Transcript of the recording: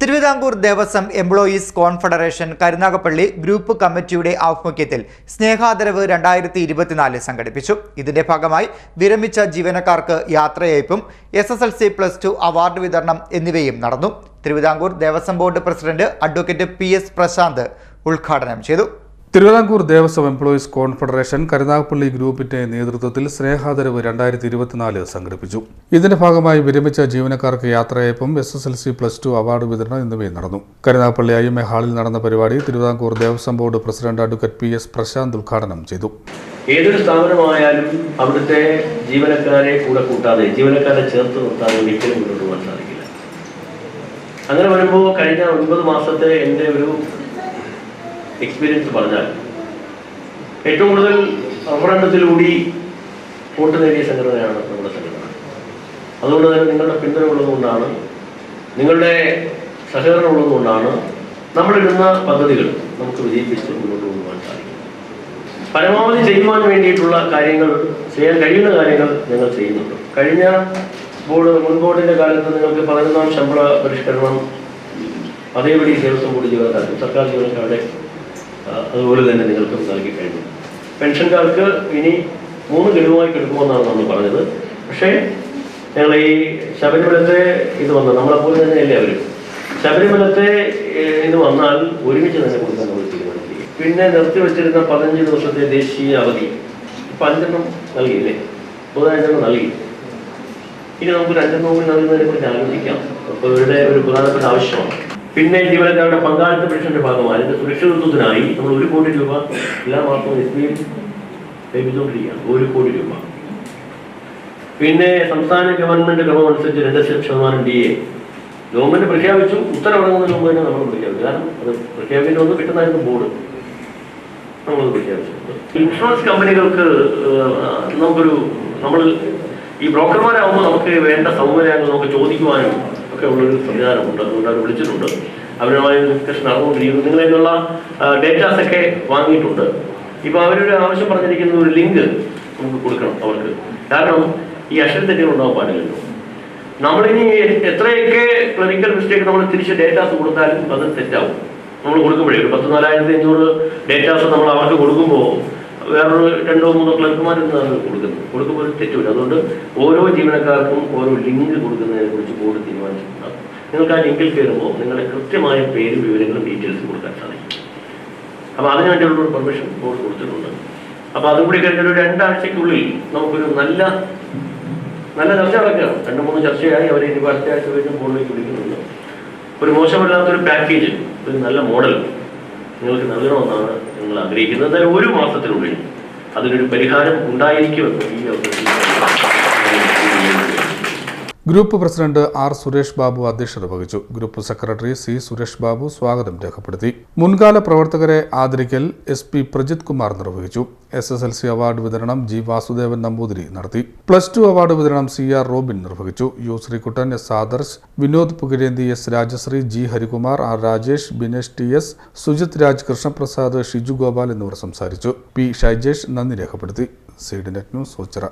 Thiruvithamkoor Devaswom employees confederation Karunagappally group കമ്മിറ്റിയുടെ ആഭിമുഖ്യത്തിൽ സ്നേഹാദരവ് രണ്ടായിരത്തി ഇരുപത്തിനാല് സംഘടിപ്പിച്ചു. ഇതിന്റെ ഭാഗമായി വിരമിച്ച ജീവനക്കാർക്ക് യാത്രയയപ്പും S S L C plus two award വിതരണം എന്നിവയും നടന്നു. Thiruvithamkoor Devaswom board president advocate P S Prashanth ഉദ്ഘാടനം ചെയ്തു. തിരുവിതാംകൂർ ദേവസ്വം എംപ്ലോയീസ് കോൺഫെഡറേഷൻ കരുനാഗപ്പള്ളി ഗ്രൂപ്പിന്റെ നേതൃത്വത്തിൽ സ്നേഹാദരവ് രണ്ടായിരത്തി ഇരുപത്തിനാല് സംഘടിപ്പിച്ചു. ഇതിന്റെ ഭാഗമായി വിരമിച്ച ജീവനക്കാർക്ക് യാത്രയയപ്പും S S L C plus two award വിതരണം എന്നിവയും നടന്നു. കരുനാഗപ്പള്ളി ഐ എം എ ഹാളിൽ നടന്ന പരിപാടി Thiruvithamkoor Devaswom board president advocate P S Prashanth ഉദ്ഘാടനം ചെയ്തു. ഏതൊരു സ്ഥാപനമായാലും അവിടുത്തെ ജീവനക്കാരെ കൂടെ കൂട്ടാതെ ജീവനക്കാരെ ചേർത്ത് നിർത്താതെ ഒരിക്കലും മുന്നോട്ട് പോകാൻ സാധിക്കില്ല. അങ്ങനെ വരുമ്പോൾ കഴിഞ്ഞ ഒൻപത് മാസത്തെ എന്റെ ഒരു എക്സ്പീരിയൻസ് പറഞ്ഞാൽ ഏറ്റവും കൂടുതൽ അപകടത്തിലൂടി വോട്ട് നേടിയ സംഘടനയാണ് നമ്മുടെ സംഘടന. അതുകൊണ്ട് തന്നെ നിങ്ങളുടെ പിന്തുണ ഉള്ളതുകൊണ്ടാണ് നിങ്ങളുടെ സഹകരണം ഉള്ളതുകൊണ്ടാണ് നമ്മളിടുന്ന പദ്ധതികൾ നമുക്ക് വിജയിപ്പിച്ച് മുന്നോട്ട് കൊണ്ടുപോകാൻ സാധിക്കും പരമാവധി ചെയ്യുവാൻ വേണ്ടിയിട്ടുള്ള കാര്യങ്ങൾ ചെയ്യാൻ കഴിയുന്ന കാര്യങ്ങൾ ഞങ്ങൾ ചെയ്യുന്നുണ്ട്. കഴിഞ്ഞ ബോർഡ് മുൻ ബോർഡിന്റെ കാലത്ത് നിങ്ങൾക്ക് പതിനൊന്നാം ശമ്പള പരിഷ്കരണം അതേപടി ദേവസ്വം ബോർഡ് ജീവനക്കാർക്കും സർക്കാർ ജീവനക്കാരുടെ അതുപോലെ തന്നെ നിങ്ങൾക്കും നൽകി കഴിഞ്ഞു. പെൻഷൻകാർക്ക് ഇനി മൂന്ന് ഗഡുവായി കിടക്കുമെന്നാണ് നമ്മൾ പറഞ്ഞത്. പക്ഷേ ഞങ്ങൾ ഈ ശബരിമലത്തെ ഇത് വന്നത് നമ്മളെപ്പോലെ തന്നെയല്ലേ അവർ ശബരിമലത്തെ ഇത് വന്നാൽ ഒരുമിച്ച് തന്നെ കൊടുക്കാൻ നമ്മൾ തീരുമാനിച്ചു പിന്നെ നിർത്തിവെച്ചിരുന്ന പതിനഞ്ച് ദിവസത്തെ ദേശീയ അവധി. ഇപ്പം അഞ്ചെണ്ണം നൽകിയില്ലേ ബുധനാഴ്ച നൽകി. ഇനി നമുക്ക് ഒരു അഞ്ചെണ്ണം കൂടി നൽകുന്നതിനെ കുറിച്ച് ആലോചിക്കാം. അപ്പോൾ ഇവരുടെ ഒരു പ്രധാനപ്പെട്ട ആവശ്യമാണ്. പിന്നെ ജീവനക്കാരുടെ പങ്കാളിത്ത പെൻഷന്റെ ഭാഗമായി അതിന്റെ സുരക്ഷിതത്വത്തിനായി നമ്മൾ ഒരു കോടി രൂപ എല്ലാ മാസവും എസ് ബി ലഭിച്ചുകൊണ്ടിരിക്കുകയാണ് ഒരു കോടി രൂപ. പിന്നെ സംസ്ഥാന ഗവൺമെന്റ് ക്രമം അനുസരിച്ച് രണ്ട് ശതമാനം ഡി എ. ഗവൺമെന്റ് പ്രഖ്യാപിച്ചു. ഉത്തരവിറങ്ങുന്നതിന് മുമ്പ് തന്നെ നമ്മൾ പ്രഖ്യാപിച്ചു. കാരണം അത് പ്രഖ്യാപിക്കുന്ന ഒന്ന് കിട്ടുന്നതായിരുന്നു ബോർഡ്. നമ്മളത് പ്രഖ്യാപിച്ചു. ഇൻഷുറൻസ് കമ്പനികൾക്ക് നമുക്കൊരു നമ്മൾ ഈ ബ്രോക്കർമാരാകുമ്പോൾ നമുക്ക് വേണ്ട സൗകര്യങ്ങൾ നമുക്ക് ചോദിക്കുവാനും ഒക്കെ ഉള്ളൊരു സംവിധാനമുണ്ട്. അതുകൊണ്ട് അവർ വിളിച്ചിട്ടുണ്ട്. അവരുമായി ഡിസ്കഷൻ നടന്നുകൊണ്ടിരിക്കുന്നു നിങ്ങളതിനുള്ള ഡേറ്റാസ് ഒക്കെ വാങ്ങിയിട്ടുണ്ട്. ഇപ്പൊ അവരൊരു ആവശ്യം പറഞ്ഞിരിക്കുന്ന ഒരു ലിങ്ക് നമുക്ക് കൊടുക്കണം അവർക്ക്. കാരണം ഈ അക്ഷര തെറ്റുകൾ ഉണ്ടാവാൻ പാടില്ലല്ലോ. നമ്മളിനി എത്രയൊക്കെ ക്ലിനിക്കൽ മിസ്റ്റേക്ക് നമ്മൾ തിരിച്ച് ഡേറ്റാസ് കൊടുത്താലും അത് തെറ്റാവും. നമ്മൾ കൊടുക്കുമ്പോഴേ ഒരു പത്ത് നാലായിരത്തി അഞ്ഞൂറ് ഡേറ്റാസ് നമ്മൾ അവർക്ക് കൊടുക്കുമ്പോൾ വേറൊരു രണ്ടോ മൂന്നോ ക്ലർക്കുമാരുന്നാണ് കൊടുക്കുന്നത് കൊടുക്കുമ്പോൾ തെറ്റുമില്ല. അതുകൊണ്ട് ഓരോ ജീവനക്കാർക്കും ഓരോ ലിങ്ക് കൊടുക്കുന്നതിനെ കുറിച്ച് ബോർഡ് തീരുമാനിച്ചിട്ടുണ്ടാകും. നിങ്ങൾക്ക് ആ ലിങ്കിൽ കയറുമ്പോൾ നിങ്ങളുടെ കൃത്യമായ പേരും വിവരങ്ങളും ഡീറ്റെയിൽസ് കൊടുക്കാൻ സാധിക്കും. അപ്പോൾ അതിനുവേണ്ടിയുള്ള ഒരു പെർമിഷൻ ബോർഡ് കൊടുത്തിട്ടുണ്ട്. അപ്പോൾ അതും കൂടി കഴിഞ്ഞ ഒരു രണ്ടാഴ്ചക്കുള്ളിൽ നമുക്കൊരു നല്ല നല്ല ചർച്ച നടക്കുകയാണ്. രണ്ട് മൂന്ന് ചർച്ചയായി അവർ ഇനി അടുത്ത ആഴ്ച വീണ്ടും ബോർഡിലേക്ക് വിളിക്കുന്നുണ്ട്. ഒരു മോശമല്ലാത്തൊരു പാക്കേജ് ഒരു നല്ല മോഡൽ നിങ്ങൾക്ക് നൽകണമെന്നാണ് നിങ്ങൾ ആഗ്രഹിക്കുന്നത് എന്തായാലും ഒരു മാസത്തിനുള്ളിൽ അതിനൊരു പരിഹാരം ഉണ്ടായിരിക്കുമെന്ന് ഈ അവസരത്തിൽ group president R Suresh Babu അധ്യക്ഷത വഹിച്ചു. Group secretary C Suresh Babu സ്വാഗതം രേഖപ്പെടുത്തി. മുൻകാല പ്രവർത്തകരെ ആദരിക്കൽ എസ് പി പ്രജിത് കുമാർ നിർവഹിച്ചു. S S L C award വിതരണം ജി വാസുദേവൻ നമ്പൂതിരി നടത്തി. പ്ലസ് ടു അവാർഡ് വിതരണം സി ആർ റോബിൻ നിർവഹിച്ചു. U Sreekuttan S Adarsh Vinod Pukarenthi S Rajasree G Harikumar R Rajesh Binesh T S Sujith Raj Krishnaprasad Shiju Gopal എന്നിവർ സംസാരിച്ചു. P Shaijesh നന്ദി രേഖപ്പെടുത്തി. Seed net news Oachira.